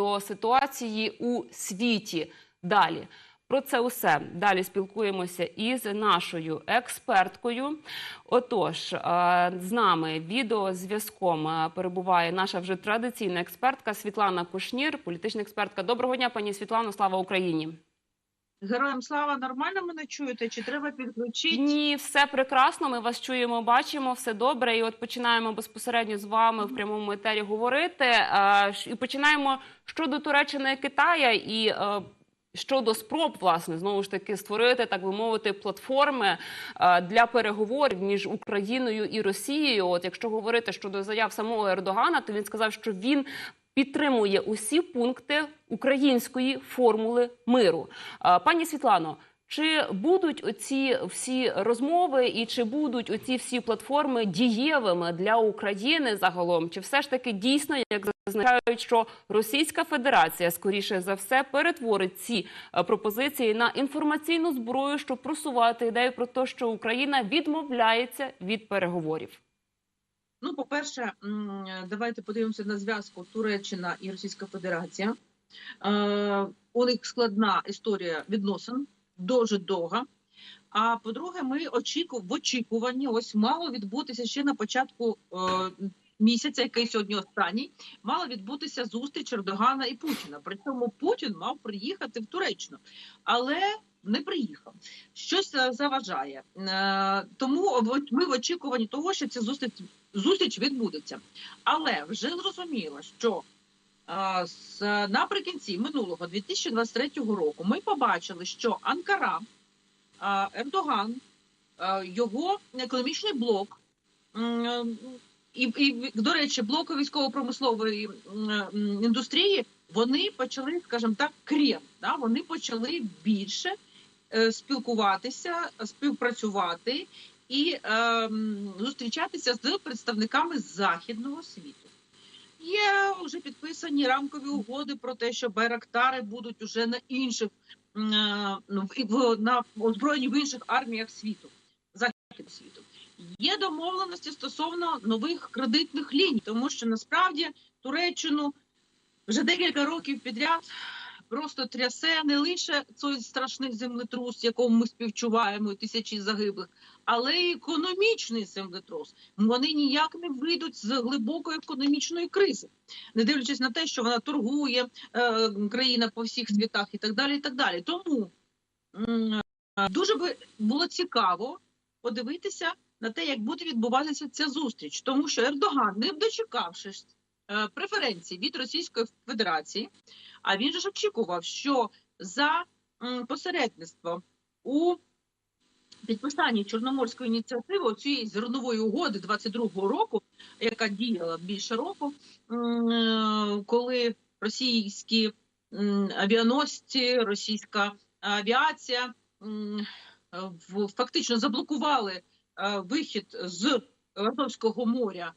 до ситуації у світі. Далі про це усе далі спілкуємося із нашою експерткою. Отож, е, з нами відеозв'язком е, перебуває наша вже традиційна експертка Світлана Кушнір, політична експертка. Доброго дня, пані Світлано. Слава Україні. Героям слава нормально мене чуєте? Чи треба підключити? Ні, все прекрасно. Ми вас чуємо, бачимо, все добре. І от починаємо безпосередньо з вами в прямому етері говорити. Е, І починаємо щодо Туреччини Китая і. е, Щодо спроб, власне, знову ж таки створити, так би мовити, платформи е, для переговорів між Україною і Росією. От якщо говорити щодо заяв самого Ердогана, то він сказав, що він підтримує усі пункти української формули миру. Пані Світлано, чи будуть оці всі розмови, і чи будуть оці всі платформи дієвими для України загалом? Чи все ж таки дійсно, як зазначають, що Російська Федерація скоріше за все перетворить ці пропозиції на інформаційну зброю, щоб просувати ідею про те, що Україна відмовляється від переговорів? Ну, по-перше, давайте подивимося на зв'язку Туреччина і Російська Федерація. Е, у них складна історія відносин, дуже довга. А по-друге, ми очіку... в очікуванні ось мало відбутися ще на початку е, місяця, який сьогодні останній, мала відбутися зустріч Ердогана і Путіна. При цьому Путін мав приїхати в Туреччину, але не приїхав. Щось е, заважає. Е, тому ми в очікуванні того, що ця зустріч, зустріч відбудеться. Але вже зрозуміло, що е, наприкінці минулого 2023 року ми побачили, що Анкара, е, Ердоган, е, його економічний блок. І, і до речі, блоку військово-промислової індустрії вони почали, скажімо так, крем. Да? Вони почали більше спілкуватися, співпрацювати і е, зустрічатися з представниками західного світу. Є вже підписані рамкові угоди про те, що байрактари будуть уже на інших е, ну, в- на озброєні в інших арміях світу, західного світу. Є домовленості стосовно нових кредитних ліній, тому що насправді Туреччину вже декілька років підряд просто трясе не лише цей страшний землетрус, якому ми співчуваємо тисячі загиблих, але й економічний землетрус. Вони ніяк не вийдуть з глибокої економічної кризи, не дивлячись на те, що вона торгує е, країна по всіх світах і так далі. І так далі. Тому е, дуже би було цікаво подивитися на те, як буде відбуватися ця зустріч, тому що Ердоган, не дочекавшись е, преференцій від Російської Федерації, а він же ж очікував, що за посередництво у підписанні Чорноморської ініціативи цієї зернової угоди 22-го року, яка діяла більше року, е, коли російські авіаносці, російська авіація в- фактично заблокували е, вихід з Азовського моря.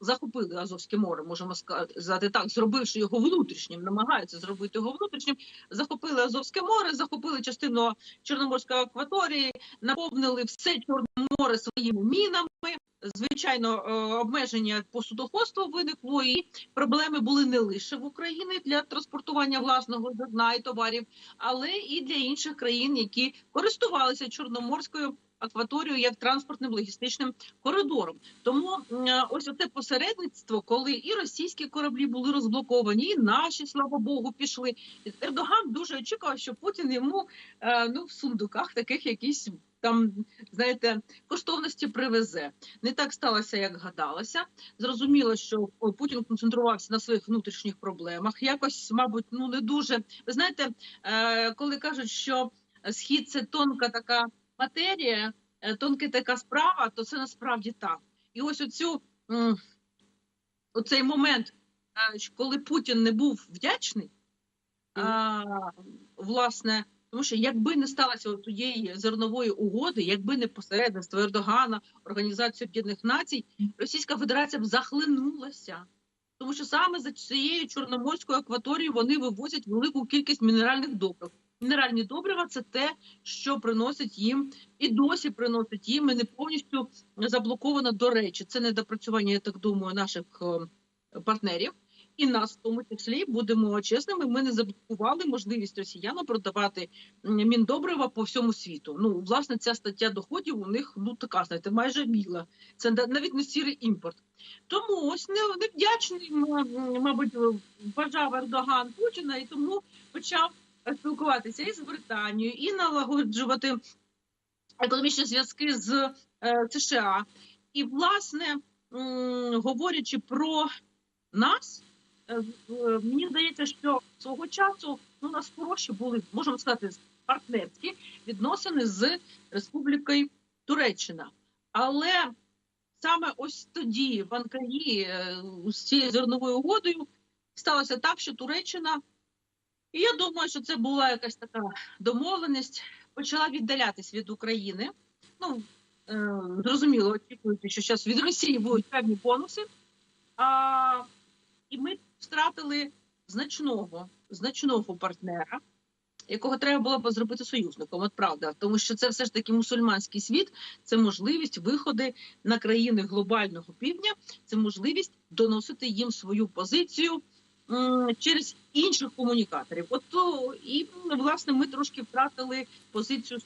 Захопили Азовське море, можемо сказати так, зробивши його внутрішнім, намагаються зробити його внутрішнім. Захопили Азовське море, захопили частину Чорноморської акваторії, наповнили все Чорне море своїми мінами. Звичайно, е, обмеження по судоходству виникло, і проблеми були не лише в Україні для транспортування власного зерна і товарів, але і для інших країн, які користувалися Чорноморською акваторією як транспортним логістичним коридором. Тому ось оце посередництво, коли і російські кораблі були розблоковані, і наші, слава Богу, пішли. Ердоган дуже очікував, що Путін йому е, ну в сундуках таких якісь там, знаєте, коштовності привезе. Не так сталося, як гадалося. Зрозуміло, що Путін концентрувався на своїх внутрішніх проблемах. Якось, мабуть, ну не дуже. Ви знаєте, е, коли кажуть, що схід це тонка така матерія, е, тонка така справа, то це насправді так. І ось оцю оцей момент, е, коли Путін не був вдячний, а, власне, тому що якби не сталося тієї зернової угоди, якби не посередництво Ердогана, Організації Об'єднаних Націй, Російська Федерація б захлинулася. Тому що саме за цією чорноморською акваторією вони вивозять велику кількість мінеральних добрив. Мінеральні добрива це те, що приносить їм і досі приносить їм і не повністю заблоковано. До речі, це недопрацювання, я так думаю, наших е, партнерів. і нас в тому числі будемо чесними. Ми не заблокували можливість росіянам продавати міндобрива по всьому світу. Ну власне, ця стаття доходів у них ну така знаєте, майже біла. Це на- навіть не сірий імпорт. Тому ось не невдячний, мабуть, вважав Ердоган Путіна і тому почав спілкуватися і з Британією, і налагоджувати економічні зв'язки з е, США. І, власне, говорячи про нас, е, е, мені здається, що свого часу ну, у нас хороші були, можемо сказати, партнерські відносини з Республікою Туреччина. Але саме ось тоді, в Анкарі, з цією зерновою угодою, сталося так, що Туреччина, і я думаю, що це була якась така домовленість, почала віддалятись від України. Ну, е, зрозуміло, очікуючи, що зараз від Росії будуть певні бонуси. А, і ми втратили значного, значного партнера, якого треба було б зробити союзником. От правда, тому що це все ж таки мусульманський світ, це можливість виходи на країни глобального півдня, це можливість доносити їм свою позицію через інших комунікаторів. От то, і власне ми трошки втратили позицію з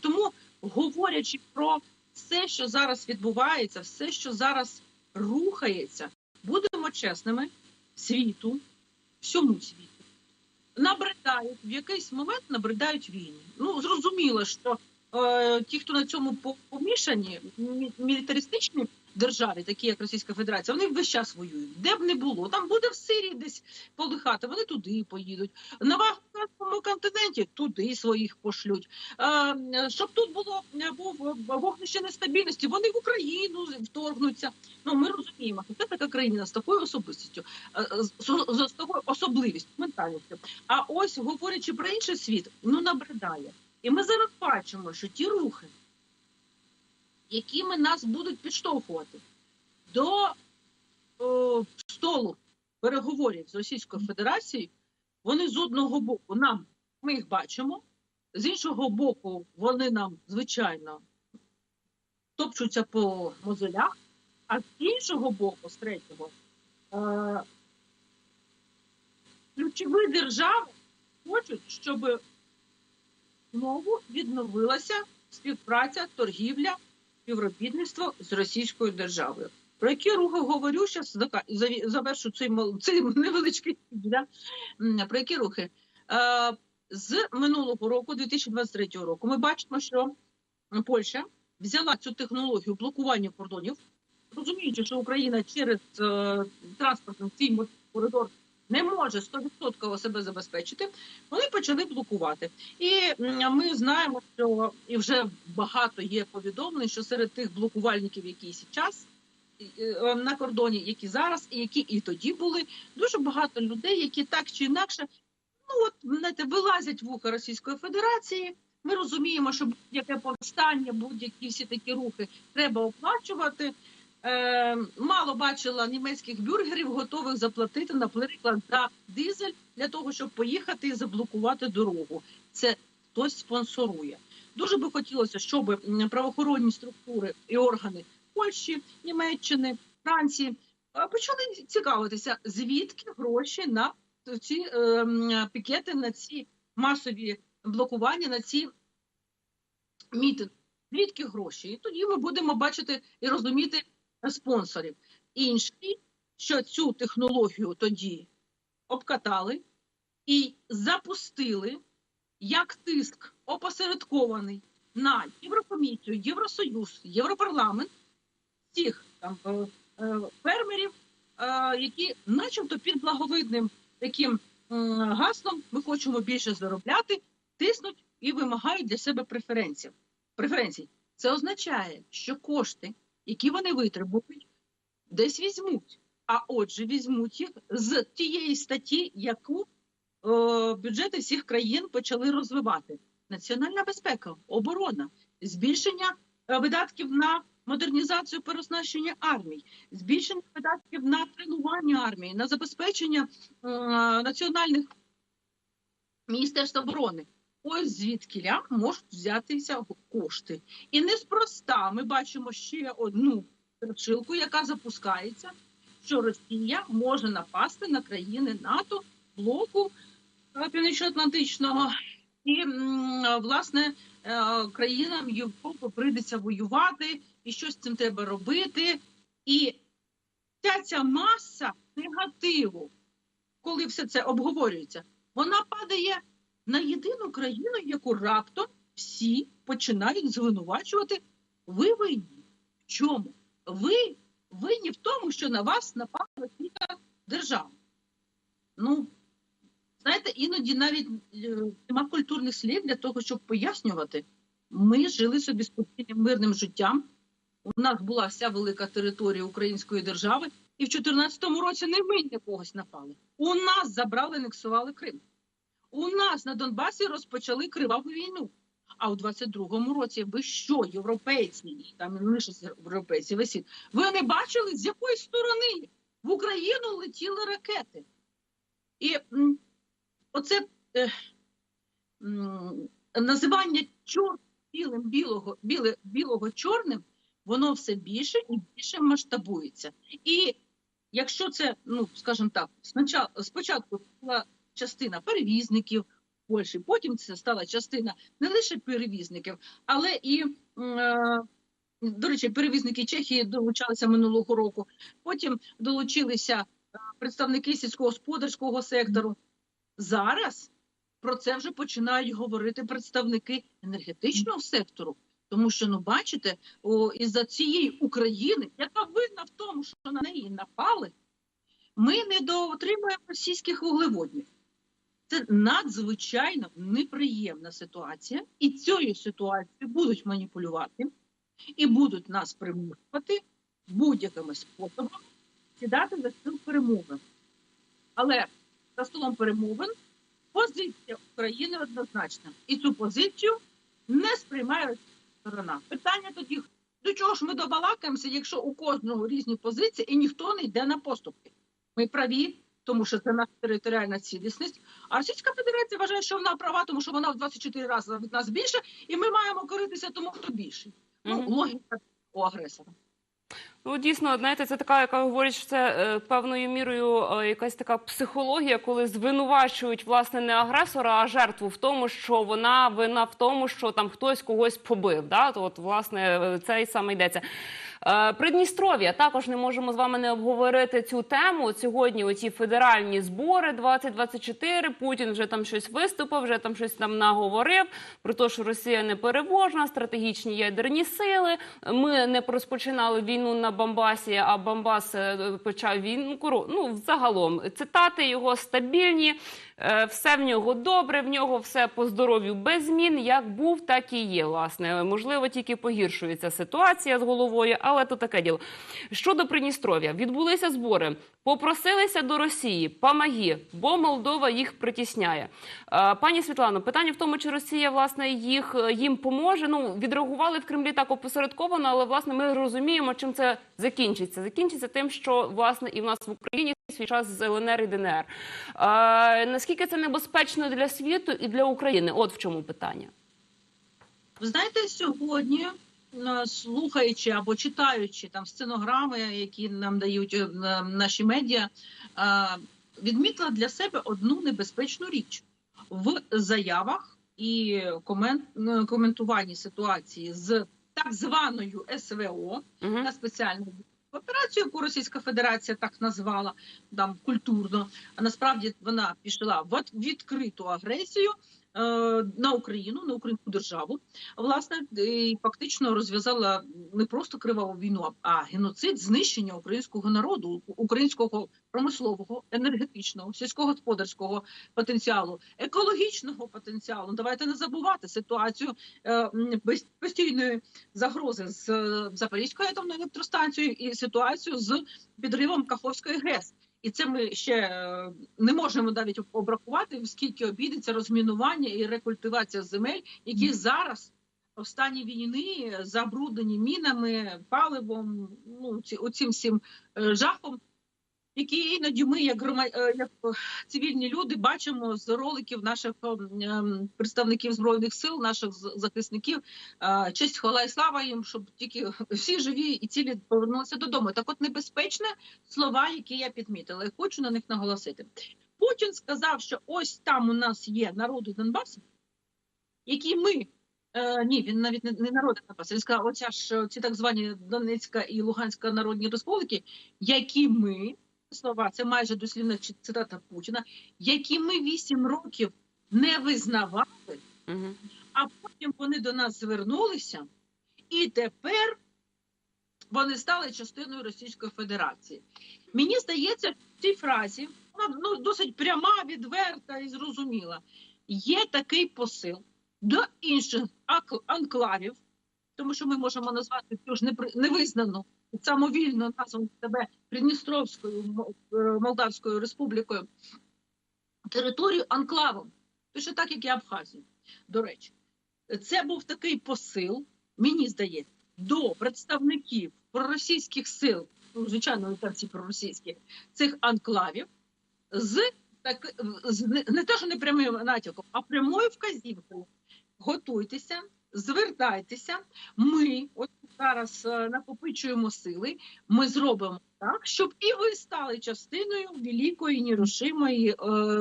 Тому, говорячи про все, що зараз відбувається, все, що зараз рухається, будемо чесними світу, всьому світу. Набридають в якийсь момент набридають війни. Ну зрозуміло, що е, ті, хто на цьому помішані, мілітаристичні держави, такі як Російська Федерація, вони весь час воюють. Де б не було, там буде в Сирії десь полихати, вони туди поїдуть. На Афганському континенті туди своїх пошлють. Щоб тут було був вогнище нестабільності, вони в Україну вторгнуться. Ну ми розуміємо, що це така країна з такою особистістю, з такою особливістю, ментальністю. А ось говорячи про інший світ, ну набридає. І ми зараз бачимо, що ті рухи, якими нас будуть підштовхувати до о, столу переговорів з Російською Федерацією, вони з одного боку нам ми їх бачимо, з іншого боку, вони нам звичайно топчуться по мозолях, а з іншого боку, з третього, е- ключові держави хочуть, щоб знову відновилася співпраця, торгівля, співробітництво з Російською державою. Про які рухи говорю зараз завершу цей, цей невеличкий да? Про які рухи. Е, з минулого року, 2023 року, ми бачимо, що Польща взяла цю технологію блокування кордонів, розуміючи, що Україна через е, транспортний цей коридор не може 100% себе забезпечити, вони почали блокувати. І ми знаємо, що і вже багато є повідомлень, що серед тих блокувальників, які зараз е, на кордоні, які зараз, і які і тоді були, дуже багато людей, які так чи інакше, ну от знаєте, вилазять вуха Російської Федерації. Ми розуміємо, що будь-яке повстання, будь-які всі такі рухи треба оплачувати. Е, мало бачила німецьких бюргерів, готових заплатити, наприклад, за дизель для того, щоб поїхати і заблокувати дорогу. Це хтось спонсорує. Дуже би хотілося, щоб правоохоронні структури і органи Польщі, Німеччини, Франції е, почали цікавитися, звідки гроші на ці е, пікети, на ці масові блокування, на ці мітинги. Звідки гроші? І тоді ми будемо бачити і розуміти спонсорів. Інші, що цю технологію тоді обкатали і запустили як тиск опосередкований на Єврокомісію, Євросоюз, Європарламент, всіх там е, е, фермерів, е, які, начебто, під благовидним таким гаслом ми хочемо більше заробляти, тиснуть і вимагають для себе преференцій. Це означає, що кошти, які вони витребують, десь візьмуть. А отже, візьмуть їх з тієї статті, яку е, бюджети всіх країн почали розвивати: національна безпека, оборона, збільшення е, видатків на модернізацію переоснащення армій, збільшення видатків на тренування армії, на забезпечення е, національних міністерств оборони. Ось звідкіля можуть взятися кошти. І неспроста ми бачимо ще одну страшилку, яка запускається. що Росія може напасти на країни НАТО, блоку е, Північно-Атлантичного, і власне е, країнам Європи прийдеться воювати, і щось з цим треба робити. І вся ця маса негативу, коли все це обговорюється, вона падає на єдину країну, яку раптом всі починають звинувачувати. Ви винні. В чому? Ви винні в тому, що на вас напала російська держава. Ну, знаєте, іноді навіть е, нема культурних слів для того, щоб пояснювати. Ми жили собі спокійним мирним життям. У нас була вся велика територія української держави, і в 2014 році не ми на напали. У нас забрали, анексували Крим. У нас на Донбасі розпочали криваву війну. А у 22-му році ви що, європейці, там не лише європейці, світ, ви не бачили, з якої сторони в Україну летіли ракети? І оце е, називання чор білим білого, біле, білого чорним, воно все більше і більше масштабується. І якщо це, ну скажімо так, спочатку була частина перевізників. Польщі. Потім це стала частина не лише перевізників, але і, е, до речі, перевізники Чехії долучалися минулого року. Потім долучилися е, представники сільськогосподарського сектору. Зараз про це вже починають говорити представники енергетичного сектору. Тому що, ну бачите, о, із-за цієї України, яка винна в тому, що на неї напали, ми не доотримуємо російських вуглеводнів. Це надзвичайно неприємна ситуація, і цією ситуацією будуть маніпулювати і будуть нас примушувати будь-якими способами сідати за стіл перемовин. Але за столом перемовин позиція України однозначна, і цю позицію не сприймає сторона. Питання тоді: до чого ж ми добалакаємося, якщо у кожного різні позиції і ніхто не йде на поступки? Ми праві тому що це наша територіальна цілісність. А Російська Федерація вважає, що вона права, тому що вона в 24 рази від нас більше, і ми маємо коритися тому, хто більший. Ну, Мгм. логіка у агресора. Ну, дійсно, знаєте, це така, яка говорить, що це е, певною мірою е, якась така психологія, коли звинувачують власне не агресора, а жертву в тому, що вона вина в тому, що там хтось когось побив. Да? То от власне е, це і саме йдеться. Е, Придністров'я також не можемо з вами не обговорити цю тему. От Сьогодні оці федеральні збори 2024, Путін вже там щось виступив, вже там щось там наговорив про те, що Росія не переможна, стратегічні ядерні сили. Ми не розпочинали війну на Бамбасі, а Бамбас е, почав війну. Ну, загалом цитати його стабільні. Е, Все в нього добре, в нього все по здоров'ю без змін. Як був, так і є. Власне, можливо, тільки погіршується ситуація з головою, але то таке діло. Щодо Придністров'я, відбулися збори. Попросилися до Росії, помоги, бо Молдова їх притісняє. Пані Світлано, питання в тому, чи Росія власне їх е, їм поможе. Ну відреагували в Кремлі так опосередковано, але власне ми розуміємо, чим це закінчиться. Закінчиться тим, що власне і в нас в Україні свій час з ЛНР і ДНР. Е, наскільки це небезпечно для світу і для України? От в чому питання. Ви знаєте, сьогодні, слухаючи або читаючи там сценограми, які нам дають е, наші медіа, е, відмітила для себе одну небезпечну річ в заявах і е, коментуванні ситуації з так званою СВО Угу. на спеціальну операцію, яку Російська Федерація так назвала там культурно. А насправді вона пішла в відкриту агресію е, на Україну, на українську державу. Власне, і фактично розв'язала не просто криваву війну, а геноцид, знищення українського народу, українського промислового, енергетичного, сільськогосподарського потенціалу, екологічного потенціалу. Давайте не забувати ситуацію е, постійної загрози з е, Запорізькою атомною електростанцією і ситуацію з підривом Каховської ГЕС. І це ми ще е, не можемо навіть обрахувати, скільки обійдеться розмінування і рекультивація земель, які зараз в стані війни забруднені мінами, паливом, ну ці оцим всім е, жахом. Які іноді ми, як грома... е, як е, цивільні люди, бачимо з роликів наших ем, ем, представників збройних сил, наших захисників. Е, Честь хвала і слава їм, щоб тільки всі живі і цілі повернулися додому. Так, от небезпечне слова, які я підмітила, і хочу на них наголосити. Путін сказав, що ось там у нас є народи Донбасу, які ми. Ні, він навіть не, не народи Донбасу. Він сказав, оця ж ці так звані Донецька і Луганська народні республіки, які ми слова, це майже дослівна цитата Путіна, які ми вісім років не визнавали, а потім вони до нас звернулися, і тепер вони стали частиною Російської Федерації. Мені здається, в цій фразі вона ну, досить пряма, відверта і зрозуміла. Є такий посил до інших анклавів, тому що ми можемо назвати цю ж невизнану самовільно назву себе Придністровською е, Молдавською республікою територію анклавом. Пише так, як і Абхазію. До речі, це був такий посил, мені здається, до представників проросійських сил, ну, звичайно, там всі проросійські, цих анклавів, з так з не, не те, що не прямим натяком, а прямою вказівкою. Готуйтеся, звертайтеся. Ми от зараз е, накопичуємо сили. Ми зробимо так, щоб і ви стали частиною великої нерушимої е,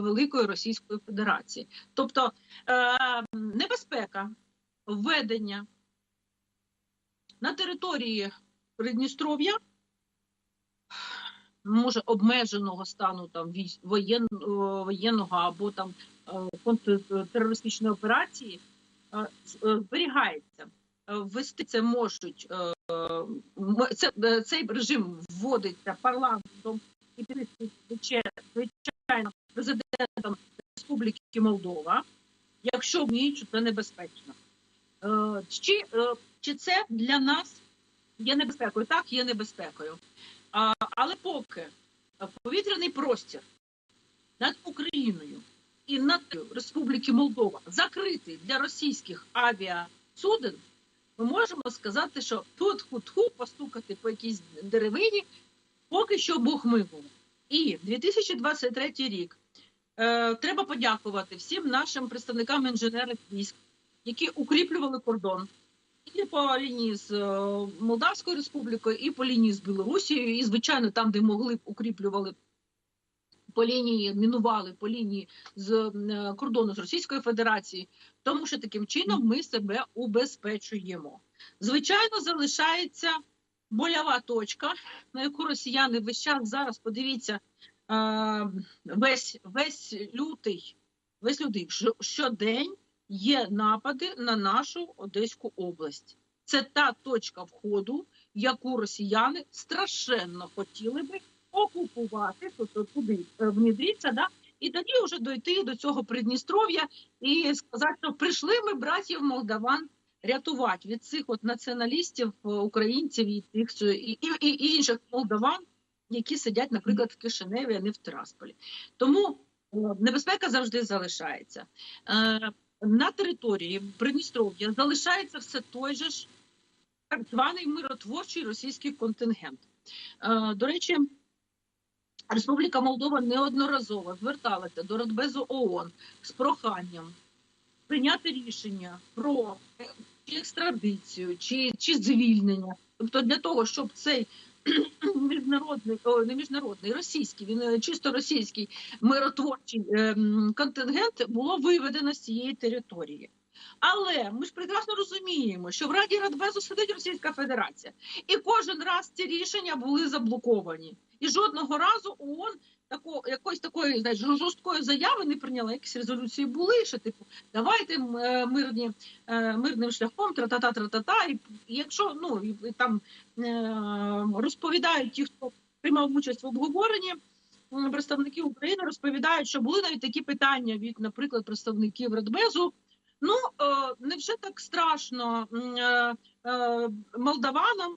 великої Російської Федерації. Тобто е, небезпека введення на території Придністров'я може обмеженого стану там воєн, воєнного або там контртерористичної операції зберігається. Е, Ввести це можуть е, це, е, цей режим вводиться парламентом і звичайно президентом Республіки Молдова, якщо вміють, що це небезпечно. Е, Чи, е, чи це для нас є небезпекою? Так, є небезпекою. Але поки повітряний простір над Україною і над Республіки Молдова закритий для російських авіасуден, ми можемо сказати, що тут ху постукати по якійсь деревині, поки що Бог милував. І 2023 рік е, треба подякувати всім нашим представникам інженерних військ, які укріплювали кордон і по лінії з е, Молдавською республікою, і по лінії з Білорусією, і звичайно, там, де могли б укріплювали по лінії, мінували по лінії з е, кордону з Російською Федерацією, тому що таким чином ми себе убезпечуємо. Звичайно, залишається больова точка, на яку росіяни весь час зараз подивіться е, весь весь лютий, весь лютий що- щодень є напади на нашу Одеську область. Це та точка входу, яку росіяни страшенно хотіли би окупувати, тобто туди е, внедритися, да, і тоді вже дойти до цього Придністров'я і сказати, що прийшли ми братів молдаван рятувати від цих от націоналістів, е, українців і тих і, і, і, інших молдаван, які сидять, наприклад, в Кишиневі, а не в Тирасполі. Тому е, небезпека завжди залишається. На території Придністров'я залишається все той же ж так званий миротворчий російський контингент. До речі, Республіка Молдова неодноразово зверталася до Радбезу ООН з проханням прийняти рішення про екстрадицію чи, чи звільнення. Тобто для того, щоб цей міжнародний, не міжнародний, російський, він е, чисто російський миротворчий ем, контингент було виведено з цієї території. Але ми ж прекрасно розуміємо, що в Раді Радбезу сидить Російська Федерація, і кожен раз ці рішення були заблоковані. І жодного разу ООН тако, якоїсь такої знаєш, жорсткої заяви не прийняла. Якісь резолюції були, що типу давайте е, мирні, е, мирним шляхом тра-та-та, тра-та-та. І, якщо ну і, там е, розповідають ті, хто приймав участь в обговоренні. Представники України розповідають, що були навіть такі питання від, наприклад, представників Радбезу. Ну е, невже так страшно молдаванам,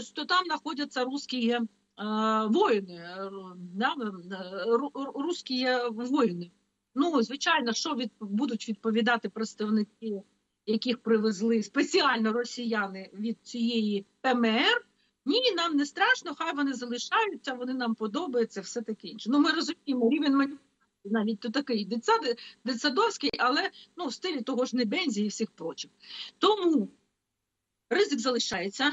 що там знаходяться русські воїни, да, ру- ру- русські воїни. Ну, звичайно, що від, будуть відповідати представники, яких привезли спеціально росіяни від цієї ПМР. Ні, нам не страшно, хай вони залишаються, вони нам подобаються, все таке інше. Ну, ми розуміємо, рівень маніпуляції навіть то такий дитсад- дитсадовський, але ну, в стилі того ж Небензі і всіх прочих. Тому ризик залишається.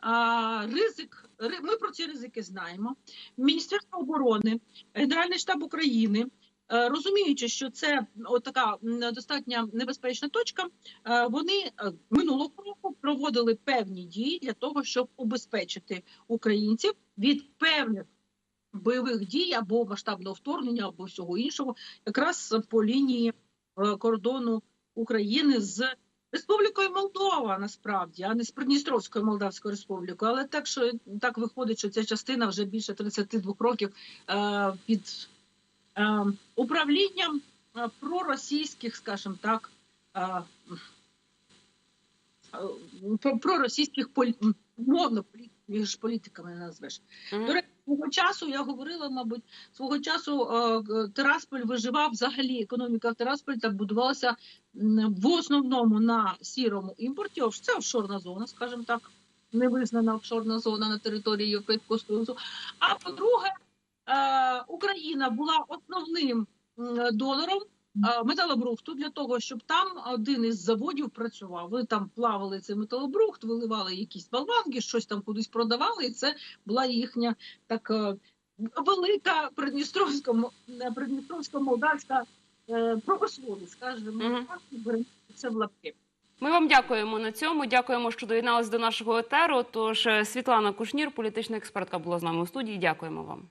А, ризик, ри- ми про ці ризики знаємо. Міністерство оборони, Генеральний штаб України, е, розуміючи, що це така достатньо небезпечна точка, е, вони е, минулого року проводили певні дії для того, щоб убезпечити українців від певних бойових дій або масштабного вторгнення, або всього іншого, якраз по лінії кордону України з Республікою Молдова, насправді, а не з Придністровською Молдавською Республікою. Але так що так виходить, що ця частина вже більше 32 років е, під е, управлінням е, проросійських, скажімо так, е, е, про- проросійських мовно політиків, їх політиками не назвеш. До речі, свого часу я говорила, мабуть, свого часу е, Тирасполь виживав взагалі. Економіка Терасполь так будувалася в основному на сірому імпорті. Це офшорна зона, скажімо так, невизнана офшорна зона на території Європейського Союзу. А по-друге, е, Україна була основним донором. Е, Металобрухту для того, щоб там один із заводів працював. Ви там плавали цей металобрухт, виливали якісь болванки, щось там кудись продавали, і це була їхня така велика придністровська придністровська молдавська е, промисловість, скажімо, так, беремо це в лапки. Ми вам дякуємо на цьому. Дякуємо, що доєдналися до нашого етеру. Тож е, Світлана Кушнір, політична експертка, була з нами у студії. Дякуємо вам.